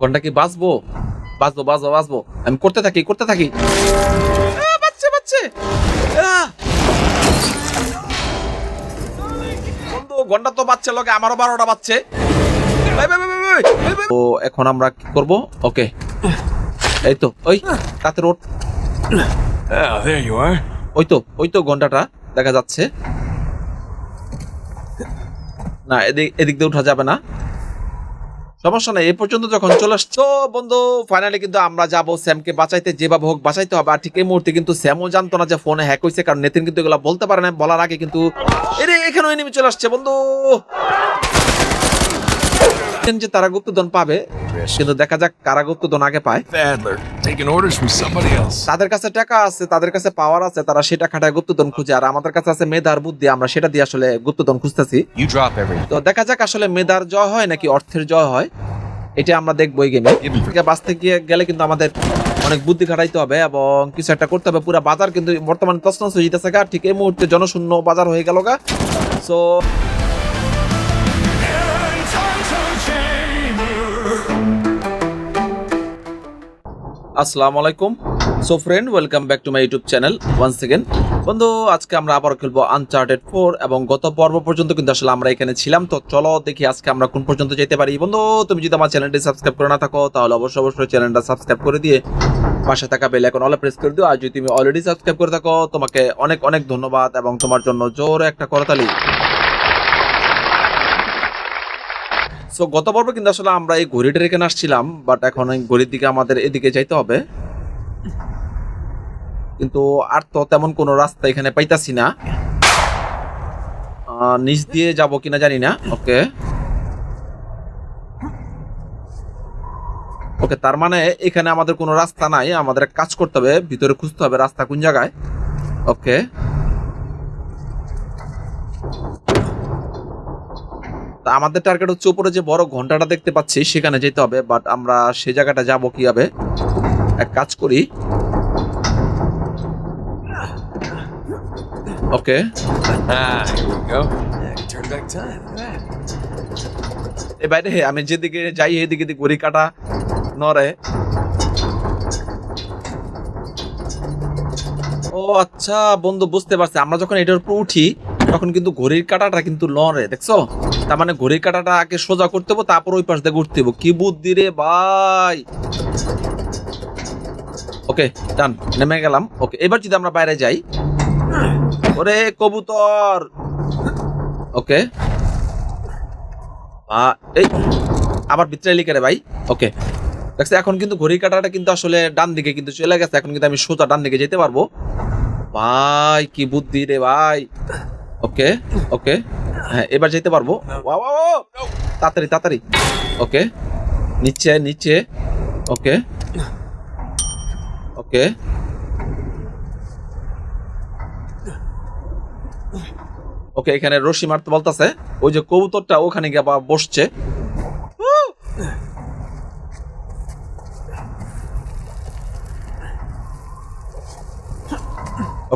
কোনটা কি বাঁচবো? বাঁচবো বাঁচবো বাঁচবো। আমি করতে থাকি করতে থাকি। বাচ্চে বাচ্চে বন্ধু গন্ডা তো বাচ্চা আমারও বারোটা বাচ্চে। তো এখন আমরা কি করব? ওকে। এই তো ওই তাতে রোড. ওই তো ওই তো ঘন্টাটা দেখা যাচ্ছে। না এদিক এদিক দিয়ে উঠা যাবে না। সমস্যা নাই এ পর্যন্ত যখন চলে আসছো বন্ধু ফাইনালি কিন্তু আমরা যাব স্যামকে বাঁচাইতে যেভাবে হোক বাঁচাইতে হবে। আর ঠিক এই মুহূর্তে কিন্তু স্যামও জানতো না যে ফোনে হ্যাক হয়েছে কারণ নেতিন কিন্তু এগুলো বলতে পারে না বলার আগে কিন্তু এরে এখানেও এনিমি চলে আসছে বন্ধু। যে তারা গুপ্তধন পাবে কিন্তু দেখা যাক কারা গুপ্তধন আগে পায়। Taking orders from somebody else. তাদের কাছে টাকা আছে তাদের কাছে পাওয়ার আছে তারা সেটা খাটায় গুপ্তধন খুঁজে। আর আমাদের কাছে আছে মেধার বুদ্ধি আমরা সেটা দিয়ে আসলে গুপ্তধন খুঁজতেছি। You drop everything. তো দেখা যাক আসলে মেধার জয় হয় নাকি অর্থের জয় হয়। এটা আমরা দেখব এই গেমে। থেকে বাঁচতে গিয়ে গেলে কিন্তু আমাদের অনেক বুদ্ধি খাটাইতে হবে এবং কিছু একটা করতে হবে। পুরো বাজার কিন্তু বর্তমানে তছনছ হয়ে যেতেছে গা। ঠিক এই মুহূর্তে জনশূন্য বাজার হয়ে গেল গা। সো আসসালামু আলাইকুম। So friend welcome back to my YouTube channel one second বন্ধু, আজকে আমরা আবার খেলব আনচার্টেড ফোর এবং গত পর্ব পর্যন্ত কিন্তু আসলে আমরা এখানে ছিলাম। তো চলো দেখি আজকে আমরা কোন পর্যন্ত যেতে পারি। বন্ধু, তুমি যদি আমার চ্যানেলটি সাবস্ক্রাইব করে না থাকো, তাহলে অবশ্যই অবশ্যই চ্যানেলটা সাবস্ক্রাইব করে দিয়ে পাশে থাকা বেল এখন অলে প্রেস করে দিও। আর যদি তুমি অলরেডি সাবস্ক্রাইব করে থাকো, তোমাকে অনেক অনেক ধন্যবাদ এবং তোমার জন্য জোরে একটা করতালি। সো গত পর্বে কিন্তু আসলে আমরা এই ঘড়িটার এখানে আসছিলাম বাট এখন এই ঘড়ির দিকে আমাদের এদিকে যাইতে হবে। কিন্তু আর তো তেমন কোনো রাস্তা এখানে পাইতাছি না। নিচ দিয়ে যাব কিনা জানি না। ওকে। ওকে, তার মানে এখানে আমাদের কোনো রাস্তা নাই। আমাদের কাজ করতে হবে, ভিতরে খুঁজতে হবে রাস্তা কোন জায়গায়। ওকে। তা আমাদের টার্গেট হচ্ছে উপরে যে বড় ঘন্টাটা দেখতে পাচ্ছি সেখানে যেতে হবে বাট আমরা সেই জায়গাটা যাব কীভাবে এক কাজ করি ওকে Ah, here we go. Yeah, turn back time. Look at that. এ বাইরে আমি যেদিকে যাই এদিকে দিকে ঘড়ি কাটা নরে ও আচ্ছা বন্ধু বুঝতে পারছি আমরা যখন এটার উপর উঠি তখন কিন্তু ঘড়ির কাটাটা কিন্তু লড়ে দেখছ তার মানে ঘড়ির কাটাটা আগে সোজা করতে হবে, তারপর ওই পাশ দিয়ে ঘুরতে হবে। কি বুদ্ধি রে ভাই! ওকে, ডান, নেমে গেলাম। ওকে, এবার যদি আমরা বাইরে যাই। ওরে কবুতর! ওকে। এই, আবার ভিতরে লিখে রে ভাই। ওকে। দেখছি, এখন কিন্তু ঘড়ির কাটাটা কিন্তু আসলে ডান দিকে কিন্তু চলে গেছে। এখন কিন্তু আমি সোজা ডান দিকে যেতে পারব। ভাই, কি বুদ্ধি রে ভাই! ওকে ওকে। হ্যাঁ এবার যেতে পারব। তাড়াতাড়ি তাড়াতাড়ি। ওকে। নিচে নিচে। ওকে। ওকে। ওকে এখানে রশি মারতে বলতেছে। ওই যে কবুতরটা ওখানে গিয়ে বসছে।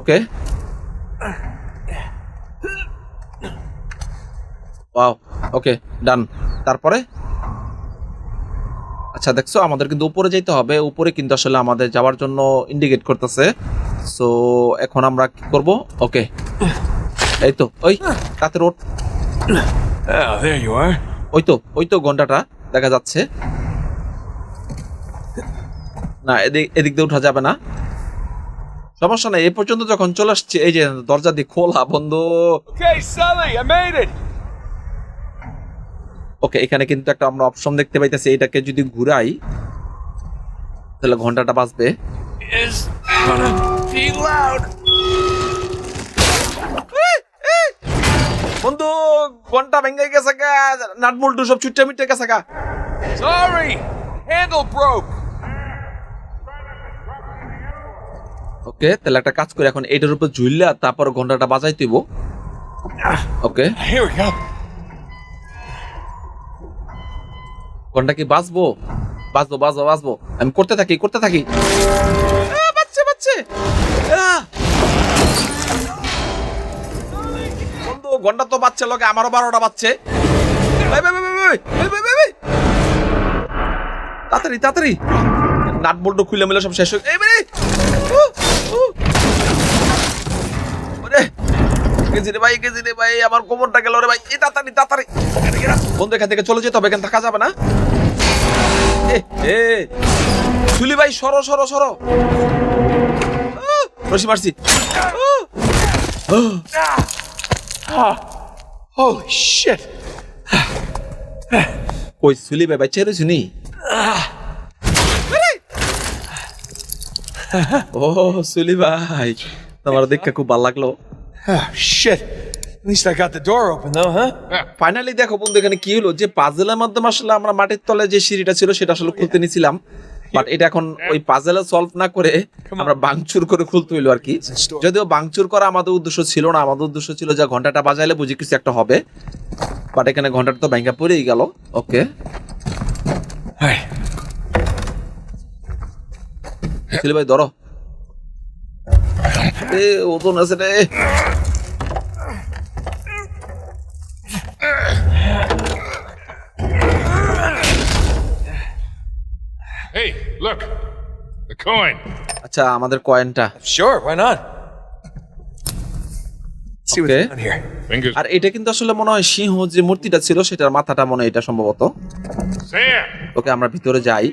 ওকে। ওয়াও ওকে ডান তারপরে? আচ্ছা দেখছ আমাদের কিন্তু উপরে যেতে হবে। উপরে কিন্তু আসলে আমাদের যাওয়ার জন্য ইন্ডিকেট করতেছে। সো এখন আমরা কি করব? ওকে এই তো ওই তাতে রোড are. ওই তো ওই তো ঘন্টাটা দেখা যাচ্ছে। না এদিক এদিক দিয়ে উঠা যাবে না। সমস্যা নাই এ পর্যন্ত যখন চলে আসছে এই যে দরজা দিয়ে খোলা বন্ধ। ওকে এখানে কিন্তু একটা আমরা অপশন দেখতে পাইতেছি এটাকে যদি ঘুরাই তাহলে ঘন্টাটা বাজবে. বন্ধু ঘণ্টা ভেঙে গেছে গা নাট সব ছুটে মিটে গেছে গা Sorry, handle broke. ওকে তাহলে একটা কাজ করে এখন এটার উপর ঝুললে তারপর ঘন্টাটা বাজাই তুইব ওকে Here we go. ঘণ্টা কি বাঁচবো? বাঁচবো বাঁচবো বাঁচবো। আমি করতে থাকি করতে থাকি। বাচ্চা বন্ধু, ঘণ্টা তো বাচ্চা লগে আমারও বারোটা বাচ্চে তাড়াতাড়ি তাড়াতাড়ি। নাট বল্টু খুলে মিলে, সব শেষ হয়ে ভাই আমার রে ভাই। থেকে এখানে থাকা যাবে না? এ ভাই, সরো সরো সরো। Holy shit! কই সুলি ভাই, বাচ্চা রয়েছি নি? ও, সুলি ভাই, তোমার দেখে খুব ভালো লাগল। Oh, shit. At least I got the door open, though, huh? Finally দেখো বন্ধু এখানে কি হলো? যে পাজেলের মাধ্যমে আসলে আমরা মাটির তলে যে সিঁড়িটা ছিল সেটা আসলে খুলতে নিছিলাম। বাট এটা এখন ওই পাজেলে সলভ না করে আমরা বাংচুর করে খুলতে হইল আর কি যদিও বাংচুর করা আমাদের উদ্দেশ্য ছিল না আমাদের উদ্দেশ্য ছিল যে ঘন্টাটা বাজাইলে বুঝি কিছু একটা হবে। বাট এখানে ঘন্টাটা তো ভাঙ্গা পড়েই গেল। ওকে ছিল ভাই ধরো। এ ওজন আছে রে Hey, look. The coin. আচ্ছা আমাদের কয়েনটা sure why not? আর আমরা ভিতরে যাই।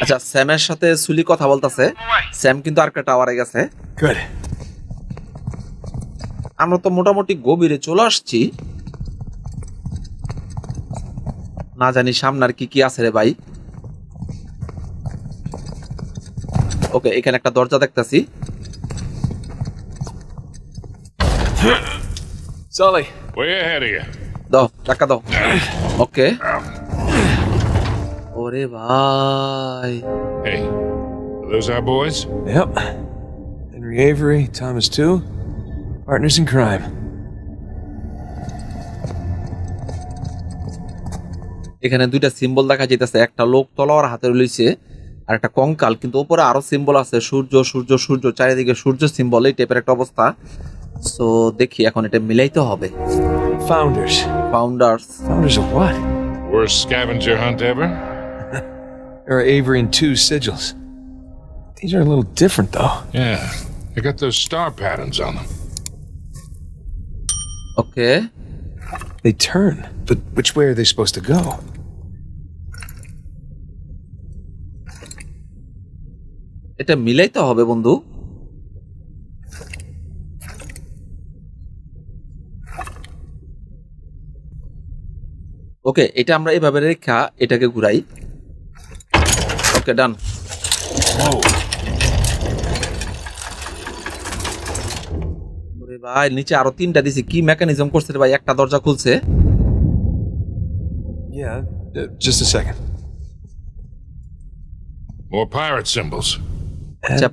আচ্ছা স্যামের সাথে সুলি কথা বলতেছে। স্যাম কিন্তু আর একটা টাওয়ারে গেছে। আমরা তো মোটামুটি গভীরে চলে আসছি না জানি সামনে আর কি কি আছে রে ভাই ওকে এখানে একটা দরজা দেখতাছি Sully, Way ahead of you. দাও টাকা দাও ওকে ওরে ভাই Hey, are those our boys? Yep. Henry Avery, Thomas too. Partners in crime. এখানে দুইটা সিম্বল দেখা যাইতেছে একটা লোক তলোয়ার হাতে রয়েছে আর একটা কঙ্কাল কিন্তু উপরে আরও সিম্বল আছে সূর্য সূর্য সূর্য চারিদিকে সূর্য সিম্বল এই টাইপের একটা অবস্থা। সো দেখি এখন এটা মিলাইতে হবে। Founders founders founders of what wars scavenger hunt ever R ever in to sigils these are little different though ya I got those star patterns on them okay They turn, but which way are they supposed to go? এটা মিলাইতে হবে বন্ধু ওকে এটা আমরা এভাবে রেখা এটাকে ঘুরাই ওকে ডান ভাই নিচে আরও তিনটা দিছে। কি মেকানিজম করছে ভাই? একটা দরজা খুলছে।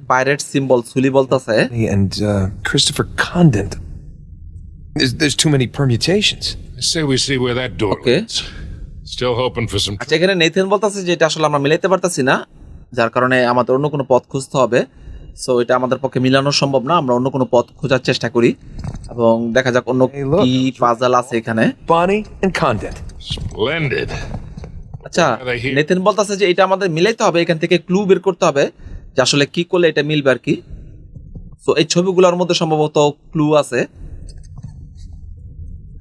পাইরেট সিম্বল সুলি বলতাছে। ক্রিস্টোফার আচ্ছা, কন্ডেন্ট এখানে আসলে আমরা মিলাইতে পারতাছি না যার কারণে আমাদের অন্য কোনো পথ খুঁজতে হবে। সো এটা আমাদের পক্ষে মিলানো সম্ভব না আমরা অন্য কোনো পথ খোঁজার চেষ্টা করি এবং দেখা যাক অন্য কি পাজাল আছে এখানে Condent. Splendid. আচ্ছা? নেথেন বলতেছে যে এটা আমাদের মিলাইতে হবে এখান থেকে ক্লু বের করতে হবে যে আসলে কি করলে এটা মিলবে আর কি সো এই ছবিগুলোর মধ্যে সম্ভবত ক্লু আছে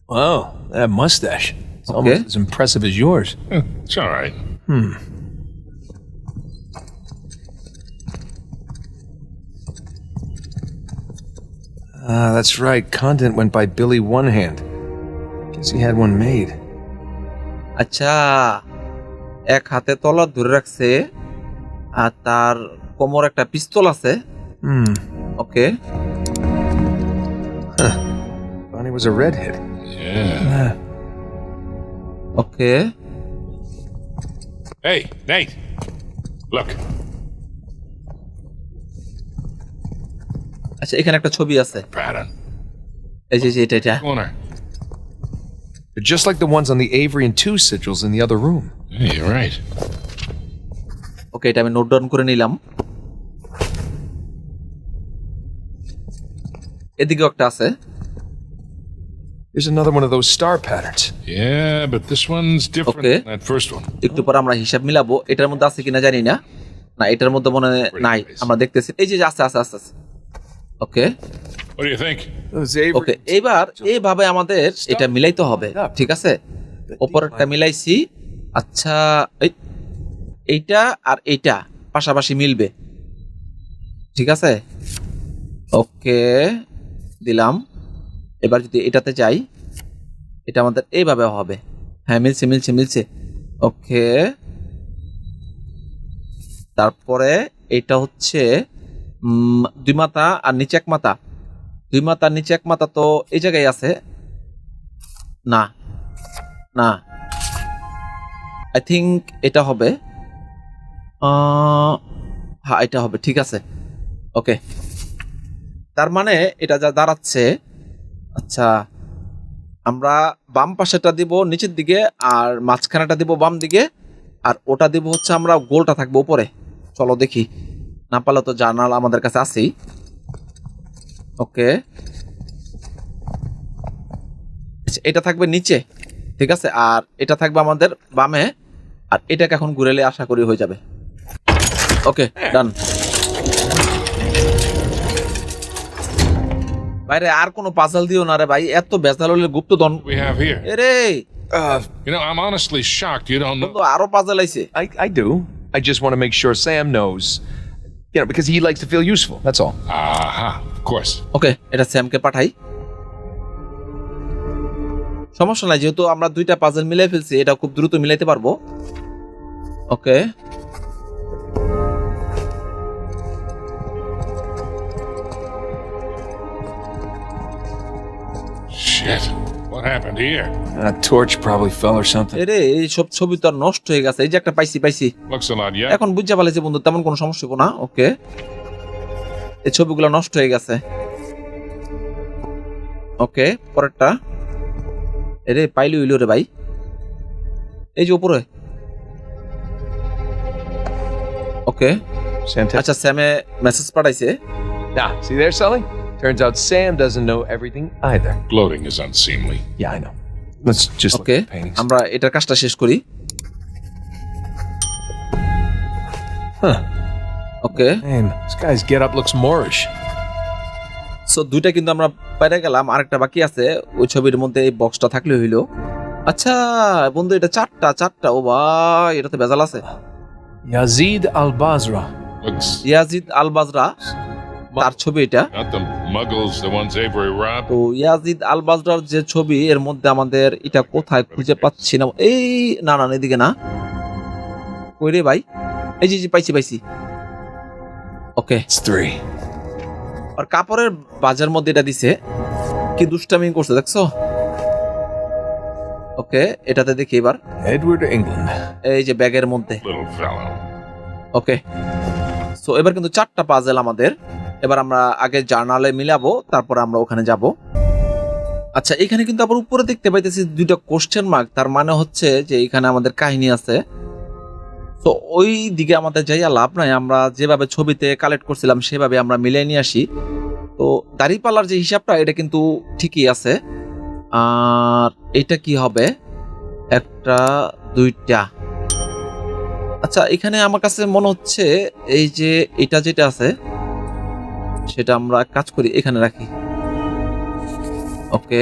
Wow, that mustache. It's Okay. almost as impressive as yours. Eh, It's all right. Ah, that's right. Condent went by Billy One Hand. Guess he had one made. আচ্ছা এক হাতে তলার ধরে রাখছে আর তার কোমর একটা পিস্তল আছে Hmm. Okay Bonnie was a redhead. Yeah. Ah, okay Hey, Nate. Look. আচ্ছা এখানে একটা ছবি আছে Pattern. এই যে যে এটা এটা Corner. they're just like the ones on the Avery and two sigils in the other room. Yeah, you're right. ওকে এটা আমি নোট ডাউন করে নিলাম এদিকেও একটা আছে Here's another one of those star patterns. Yeah, but this one's different Okay. than that first one. একটু পর আমরা হিসাব মিলাবো এটার মধ্যে আছে কিনা জানি না না এটার মধ্যে মনে হয় নাই আমরা দেখতেছি এই যে আছে আছে আছে আছে ওকে. ওকে এইবার এইভাবে আমাদের এটা মিলাইতে হবে ঠিক আছে? ওপরেরটা মিলাইছি আচ্ছা এই- এইটা আর এইটা পাশাপাশি মিলবে ঠিক আছে? ওকে দিলাম। এবার যদি এটাতে যাই এটা আমাদের এইভাবে হবে। হ্যাঁ মিলছে মিলছে মিলছে। ওকে তারপরে এটা হচ্ছে দুই মাথা আর নিচে এক মাথা। দুই মাথার নিচে এক মাথা তো এই জায়গায় আছে। না না। আই থিঙ্ক এটা হবে। হ্যাঁ এটা হবে, ঠিক আছে। ওকে। তার মানে এটা যা দাঁড়াচ্ছে আচ্ছা আমরা বাম পাশেটা দিব নিচের দিকে আর মাঝখানেটা দিব বাম দিকে, আর ওটা দিব হচ্ছে আমরা গোলটা থাকব উপরে। চলো দেখি। না পারলে তো জার্নাল আমাদের কাছে আছেই ওকে আচ্ছা, এটা থাকবে নিচে ঠিক আছে আর এটা থাকবে আমাদের বামে আর এটাকে এখন ঘুরেলে আশা করি হয়ে যাবে ওকে ডান বাইরে আর কোনো পাজাল দিও না রে ভাই এত বেজাল হলে গুপ্তধন have here. এরে Uh, You know, I'm honestly shocked you don't know. আরও পাজাল আইছে I, I do. I just want to make sure Sam knows. You know, because he likes to feel useful. That's all. Aha, of course. Okay এটা স্যামকে পাঠাই সমস্যা নাই যেহেতু আমরা দুইটা পাজল মিলাই ফেলছি এটা খুব দ্রুত মিলাইতে পারব ওকে Shit. What happened here? A torch probably fell or something. এরে এই সব ছবি তো আর নষ্ট হয়ে গেছে। এই যে একটা পাইছি পাইছি। Looks a lot yeah. এখন বুঝতে পারলেছি বন্ধু তেমন কোনো সমস্যা হব না। ওকে। এই ছবিগুলো নষ্ট হয়ে গেছে। ওকে পরেরটা। এরে পাইলি হইল রে ভাই। এই যে উপরে। ওকে। Sam, আচ্ছা স্যামে মেসেজ পাঠাইছে। Nah, see there, Sully? Turns out Sam doesn't know everything either. Gloating is unseemly. Yeah, I know. Let's just look okay at the paintings. আমরা এটার কাজটা শেষ করি Huh. Okay Man, this guy's getup looks Moorish. So দুইটা কিন্তু আমরা পেরে গেলাম আরেকটা বাকি আছে ওই ছবির মধ্যে এই বক্সটা থাকলে হইল আচ্ছা বন্ধু এটা চারটা চারটা ও ভাই এটা তো বেজাল আছে Yazid al Basra. Looks Yazid al Basra তার ছবি এটা not the তো ইয়াজিদ আল বাজরার যে ছবি এর মধ্যে আমাদের এটা কোথায় খুঁজে পাচ্ছি না। এই না না এদিকে না। কই রে ভাই? এই যে যে পাইছি পাইছি। ওকে আর কাপড়ের বাজার মধ্যে এটা দিছে। কি দুষ্টামি করছে দেখছ? ওকে এটাতে দেখি এবার। Edward, England. এই যে ব্যাগের মধ্যে। ওকে সো এবার কিন্তু চারটা পাজেল আমাদের। এবার আমরা আগে জার্নালে মিলাবো, তারপর আমরা ওখানে যাব। আচ্ছা এখানে কিন্তু আবার উপরে দেখতে পাইতেছি দুইটা কোশ্চেন মার্ক তার মানে হচ্ছে যে এখানে আমাদের কাহিনী আছে। তো ওই দিকে আমাদের যাইয়া লাভ নাই, আমরা যেভাবে ছবিতে কালেক্ট করছিলাম সেভাবে আমরা মিলিয়ে নিয়ে আসি। তো দাড়িপাল্লার যে হিসাবটা, এটা কিন্তু ঠিকই আছে। আর এটা কি হবে? একটা, দুইটা। আচ্ছা এখানে আমার কাছে মনে হচ্ছে এই যে এটা যেটা আছে সেটা আমরা কাজ করি, এখানে রাখি। ওকে।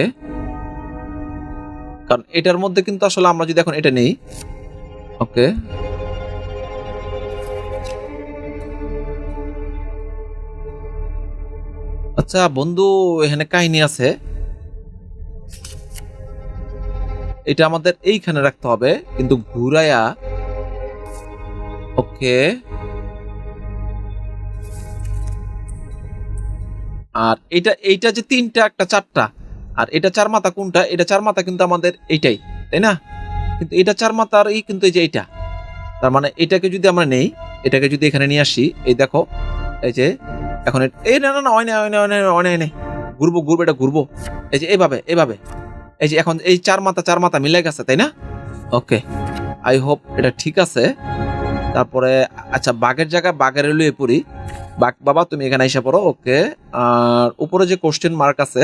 কারণ এটার মধ্যে কিন্তু আসলে আমরা যদি এখন এটা নেই, ওকে। আচ্ছা বন্ধু, এখানে কাহিনী আছে। এটা আমাদের এইখানে রাখতে হবে, কিন্তু ঘুরায়া, ওকে। আর এটা এইটা যে তিনটা একটা চারটা আর এটা চার মাথা কোনটা? এটা চার মাথা কিন্তু আমাদের এইটাই তাই না? কিন্তু এটা চার মাথার এই কিন্তু এই যে এইটা। তার মানে এটাকে যদি আমরা নেই এটাকে যদি এখানে নিয়ে আসি এই দেখো এই যে এখন এই না না না হয় না হয় না হয় না হয় না, হয় ঘুরবো ঘুরবো এটা ঘুরবো। এই যে এইভাবে এইভাবে এই যে এখন এই চার মাথা চার মাথা মিলে গেছে তাই না? ওকে। আই হোপ এটা ঠিক আছে। তারপরে আচ্ছা বাঘের জায়গায় বাঘের লুয়ে পড়ি। বাবা, তুমি এখানে এসে পড়ো, ওকে? আর উপরে যে কোশ্চেন মার্ক আছে,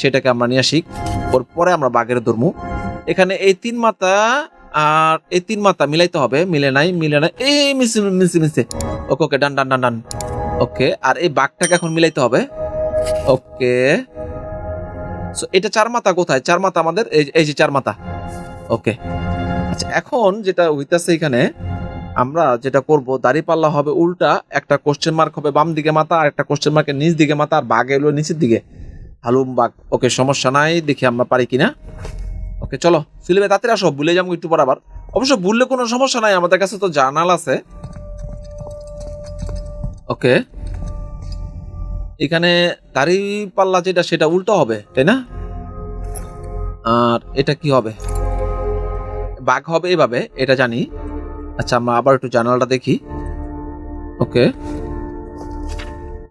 সেটাকে আমরা নিয়ে আসি। ওর পরে আমরা বাঘের ধরমু। এখানে এই তিন মাথা আর এই তিন মাতা মিলাইতে হবে। মিলে নাই মিলে নাই। এই মিশে মিশে মিশে ওকে ওকে, ডান ডান ডান ডান। ওকে, আর এই বাঘটাকে এখন মিলাইতে হবে। ওকে। এটা চার মাথা কোথায়? চার মাথা আমাদের এই যে চার মাথা। ওকে। আচ্ছা এখন যেটা হইতাছে এখানে আমরা যেটা করব দাড়ি পাল্লা হবে উল্টা, একটা কোশ্চেন মার্ক হবে বাম দিকে মাথা, আর একটা কোশ্চেন মার্কের নিচ দিকে মাথা, আর বাঘ এলো নিচের দিকে। হালুম বাঘ। ওকে সমস্যা নাই, দেখি আমরা পারি কিনা। ওকে চলো সিলেবে তাড়াতাড়ি আসো, ভুলে যাব একটু পর আবার। অবশ্য ভুললে কোনো সমস্যা নাই, আমাদের কাছে তো জার্নাল আছে। ওকে এখানে দাড়ি পাল্লা যেটা, সেটা উল্টো হবে, তাই না? আর এটা কি হবে? বাঘ হবে এভাবে, এটা জানি। আচ্ছা আমরা আবার একটু জানালাটা দেখি। ওকে।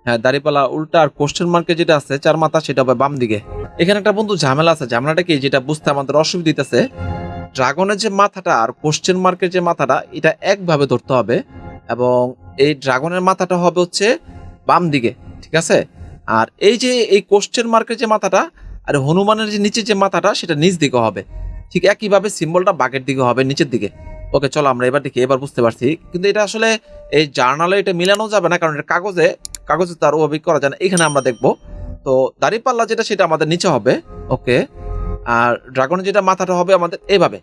হ্যাঁ দাড়িপালা উল্টা আর কোশ্চেন মার্কে যেটা আছে, চার মাথা, সেটা হবে বাম দিকে। এখানে একটা বন্ধু ঝামেলা আছে, ঝামেলাটা কি? যেটা বুঝতে আমাদের অসুবিধা ড্রাগনের যে মাথাটা আর কোশ্চেন মার্কের যে মাথাটা, এটা একভাবে ধরতে হবে এবং এই ড্রাগনের মাথাটা হবে হচ্ছে বাম দিকে, ঠিক আছে? আর এই যে, এই কোশ্চেন মার্কের যে মাথাটা আর হনুমানের যে নিচে যে মাথাটা, সেটা নিচ দিকে হবে। ঠিক একইভাবে সিম্বলটা বাঘের দিকে হবে, নিচের দিকে। ওকে, চলো আমরা এবার দেখি, এবার বুঝতে পারছি। কিন্তু এটা আসলে এই জার্নালে এটা মিলানো যাবে না, কারণ এটা কাগজে কাগজে তার ওভাবে করা যায় না। এখানে আমরা দেখব। তো দাড়িপাল্লা যেটা, সেটা আমাদের নিচে হবে। ওকে, আর ড্রাগনের যেটা মাথাটা হবে আমাদের এভাবে।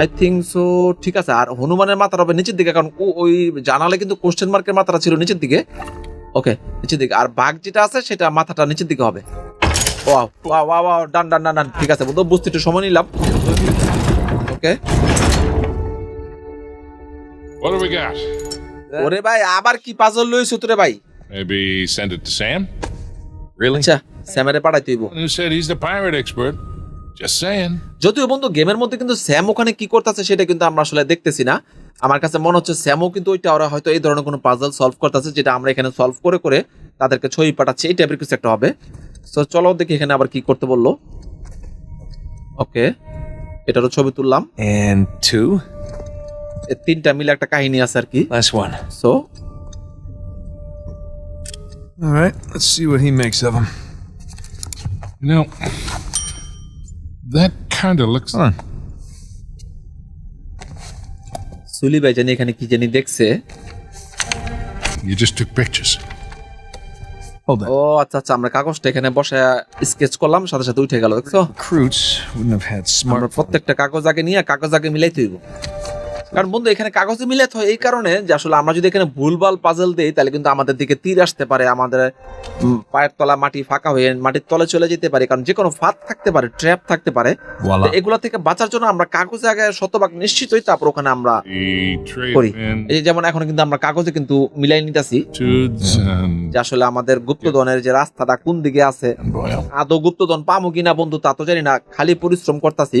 আই থিঙ্ক সো ঠিক আছে। আর হনুমানের মাথাটা হবে নিচের দিকে, কারণ ওই জানালে কিন্তু কোশ্চেন মার্কের মাথাটা ছিল নিচের দিকে। ওকে, নিচের দিকে। আর বাঘ যেটা আছে, সেটা মাথাটা নিচের দিকে হবে। ওয়াও, ডান ডান ডান ডান। ঠিক আছে বন্ধু, বুঝতে একটু সময় নিলাম। ওকে What do we got? ওরে ভাই আবার কি পাজল লইছো তোরে ভাই Maybe send it to Sam? Really? আচ্ছা স্যামেরে পাঠাইতে হইব Who said he's the pirate expert? Just saying. যদিও বন্ধু গেমের মধ্যে কিন্তু স্যাম ওখানে কি করতেছে সেটা কিন্তু আমরা আসলে দেখতেছি না আমার কাছে মনে হচ্ছে স্যামও কিন্তু ওইটা ওরা হয়তো এই ধরনের কোনো পাজল সলভ করতেছে যেটা আমরা এখানে সলভ করে করে তাদেরকে ছবি পাঠাচ্ছি এই টাইপের কিছু একটা হবে তো চলো দেখি এখানে আবার কি করতে বলল ওকে এটারও ছবি তুললাম And two. তিনটা মিলে একটা কাহিনী আছে আর কি। লাস্ট ওয়ান সো All সুলি ভাই জানি এখানে কি জানি দেখছে। You just took pictures hold that আচ্ছা আচ্ছা আমরা কাগজটা এখানে বসে স্কেচ করলাম সাথে সাথে উঠে গেল দেখছ? ক্রুটস উডন্ট হ্যাভ প্রত্যেকটা কাগজ আগে নিয়ে কাগজ আগে মিলাই হইব। কারণ বন্ধু এখানে কাগজে মিলাতে হয় এই কারণে যে আসলে আমরা যদি এখানে ভুলভাল পাজল দেই তাহলে কিন্তু আমাদের দিকে তীর আসতে পারে আমাদের পায়ের তলা মাটি ফাঁকা হয়ে মাটির তলে চলে যেতে পারে কারণ যে কোনো ফাঁদ থাকতে পারে ট্র্যাপ থাকতে পারে. এগুলো থেকে বাঁচার জন্য আমরা কাগজে আগে শতভাগ নিশ্চিত হই তারপর ওখানে আমরা করি এই যে যেমন এখন কিন্তু আমরা কাগজে কিন্তু মিলাই নিতেছি যে আসলে আমাদের গুপ্তধনের যে রাস্তাটা কোন দিকে আছে. আদৌ গুপ্তধন পাবো কিনা বন্ধু তা তো জানি না খালি পরিশ্রম করতেছি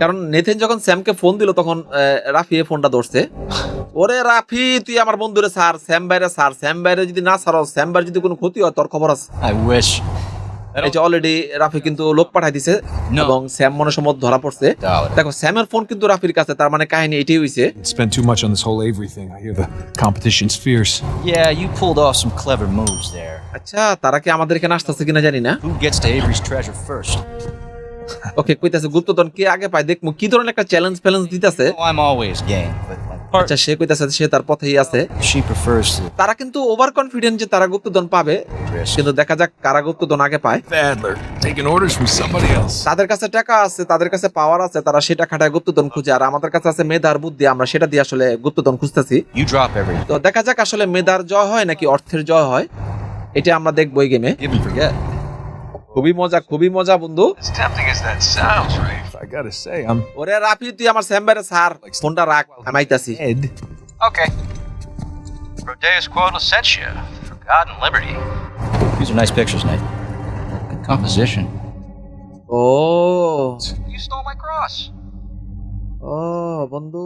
কারণ নেথেন যখন স্যামকে ফোন দিল তখন রাফি এ ফোনটা ধরছে ওরে রাফি তুই আমার বন্ধুরে স্যার স্যাম বাইরে স্যার স্যাম বাইরে যদি না সারো স্যাম বাইরে যদি কোনো ক্ষতি হয় তোর খবর আছে I wish. এই যে অলরেডি রাফি কিন্তু লোক পাঠাই দিছে এবং স্যাম মনে সম্মত ধরা পড়ছে. দেখো স্যামের ফোন কিন্তু রাফির কাছে তার মানে কাহিনী এটাই হইছে Spent too much on this whole Avery thing. I hear the competition's fierce. Yeah, you pulled off some clever moves there. আচ্ছা তারা কি আমাদের এখানে আসতেছে কিনা জানি না Who gets to Avery's treasure first? ওকে কইতাছে গুপ্তধন কে আগে পায়? দেখমু কি ধরনের একটা চ্যালেঞ্জ ফ্যালেঞ্জ দিতেছে? Oh, I'm always game, but আচ্ছা সে কইতাছে সে তার পথেই আছে। She prefers to তারা কিন্তু ওভার কনফিডেন্ট যে তারা গুপ্তধন পাবে। কিন্তু দেখা যাক কারা গুপ্তধন আগে পায়। Badler, taking orders from somebody else. তাদের কাছে টাকা আছে তাদের কাছে পাওয়ার আছে তারা সেটা খাটায় গুপ্তধন খুঁজে। আর আমাদের কাছে আছে মেধার বুদ্ধি আমরা সেটা দিয়ে আসলে গুপ্তধন খুঁজতেছি। You drop everything. তো দেখা যাক আসলে মেধার জয় হয় নাকি অর্থের জয় হয়। এটা আমরা দেখব এই গেমে. খুবই মজা খুবই মজা বন্ধু As tempting as that sounds, Ray. I gotta say, I'm ওরে রাফি তুই আমার স্যাম্বারে স্যার ফোনটা রাখ আমি আইতাছি Ed. Okay. Rodeus Quota sent you for God and liberty. These are nice pictures, Nate. Good composition. O You You stole my cross. ও বন্ধু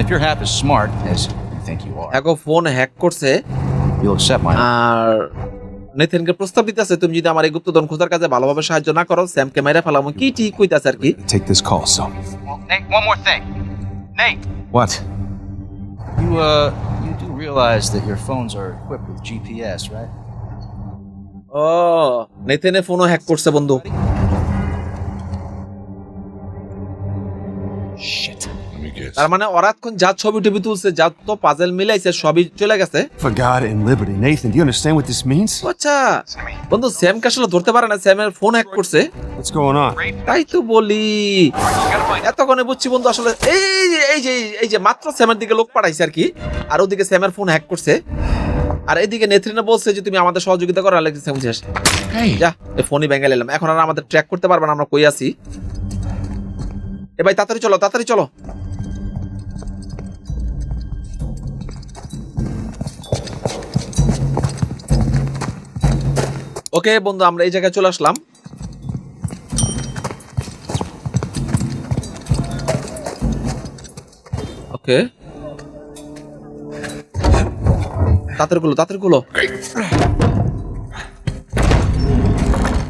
If you're half as smart as you think you are, এখন phone hack করছে you'll accept my. আর নেথেনকে প্রস্তাব দিতে আছে তুমি যদি আমার এই গুপ্তধন খোঁজার কাজে ভালোভাবে সাহায্য না করো স্যামকে মেরে ফেলাম। কি ঠিক কইতে আছে আর কি? Take this call so one more thing নেই what you are you do realize that your phones are equipped ও নেথেনের ফোনও হ্যাক করছে বন্ধু। তার মানে ওরাতক্ষণ যা ছবি টবি তুলছে যা তো পাজেল মিলাইছে সবই চলে গেছে। For God and liberty. Nathan, do you understand what this means? আচ্ছা বন্ধু স্যামকে আসলে ধরতে পারে না স্যামের ফোন হ্যাক করছে। What's going on? তাই তো বলি। এতক্ষণে বুঝছি বন্ধু আসলে এই যে এই যে এই যে মাত্র স্যামের দিকে লোক পাঠাইছে আর কি আর ওদিকে স্যামের ফোন হ্যাক করছে। আর এদিকে নেত্রিনা বলছে যে তুমি আমাদের সহযোগিতা করো আলেক্স স্যাম শেষ যা এই ফোনই ভেঙে নিলাম। এখন আর আমাদের ট্র্যাক করতে পারবে না আমরা কই আছি? এ ভাই তাড়াতাড়ি চলো তাড়াতাড়ি চলো। ওকে বন্ধু আমরা এই জায়গায় চলে আসলাম। ওকে। তাড়াতাড়ি গুলো তাড়াতাড়ি গুলো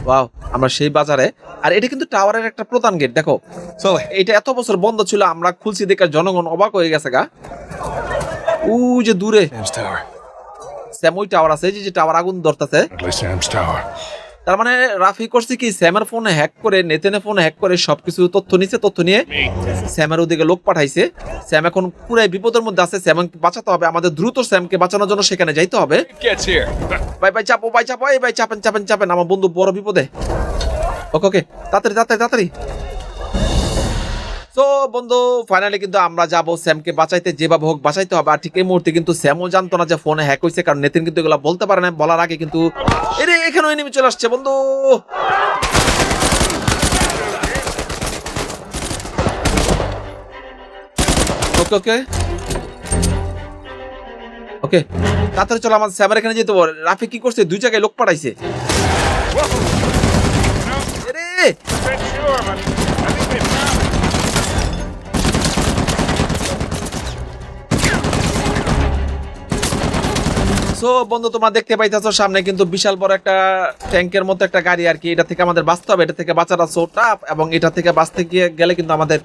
ওয়াও আমরা সেই বাজারে। আর এটা কিন্তু টাওয়ারের একটা প্রধান গেট দেখো। Sully. এটা এত বছর বন্ধ ছিল আমরা খুলছি দেখে জনগণ অবাক হয়ে গেছে গা। উ যে দূরে. স্যাম ওই টাওয়ার আছে যে টাওয়ার আগুন ধরতেছে. তার মানে রাফি করছে কি স্যামের ফোনে হ্যাক করে নেতেনের ফোনে হ্যাক করে সবকিছু তথ্য নিছে তথ্য নিয়ে. স্যামের ওদিকে লোক পাঠাইছে স্যাম এখন পুরাই বিপদের মধ্যে আছে স্যামকে বাঁচাতে হবে আমাদের দ্রুত স্যামকে বাঁচানোর জন্য সেখানে যাইতে হবে. ভাই ভাই চাপো ভাই চাপো এই ভাই চাপেন চাপেন চাপেন আমার বন্ধু বড় বিপদে ওকে ওকে তাড়াতাড়ি তাড়াতাড়ি তাড়াতাড়ি তো বন্ধু ফাইনালি কিন্তু আমরা যাব স্যামকে বাঁচাইতে। যেভাবে হোক বাঁচাইতে হবে। আর ঠিক এই মুহূর্তে কিন্তু স্যামও জানতো না যে ফোনে হ্যাক হয়েছে কারণ নেতিন কিন্তু এগুলো বলতে পারে না। বলার আগে কিন্তু এরে এখানে এনিমি চলে আসছে বন্ধু। ওকে ওকে ওকে তাড়াতাড়ি চলো আমাদের স্যামের এখানে যেতে হবে। রাফি কি করছে? দুই জায়গায় লোক পাঠাইছে। সো বন্ধু, তোমরা দেখতে পাইতেছো সামনে কিন্তু বিশাল বড় একটা ট্যাঙ্কের মতো একটা গাড়ি আর কি। এটা থেকে আমাদের বাঁচতে হবে, এটা থেকে বাঁচাটা সো টাফ এবং এটা থেকে বাঁচতে গিয়ে গেলে কিন্তু আমাদের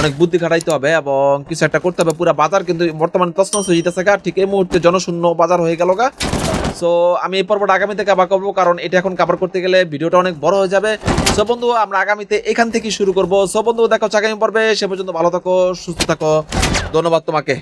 অনেক বুদ্ধি খাটাইতে হবে এবং কিছু একটা করতে হবে। পুরো বাজার কিন্তু বর্তমানে তছনছ হয়ে যেতেছে গা। ঠিক এই মুহূর্তে জনশূন্য বাজার হয়ে গেল গা। সো আমি এই পর্বটা আগামীতে কাবার করব কারণ এটা এখন কাবার করতে গেলে ভিডিওটা অনেক বড় হয়ে যাবে। সো বন্ধু, আমরা আগামীতে এখান থেকে শুরু করব। সো বন্ধু, দেখো আগামী পর্বে, সে পর্যন্ত ভালো থাকো, সুস্থ থাকো। ধন্যবাদ তোমাকে।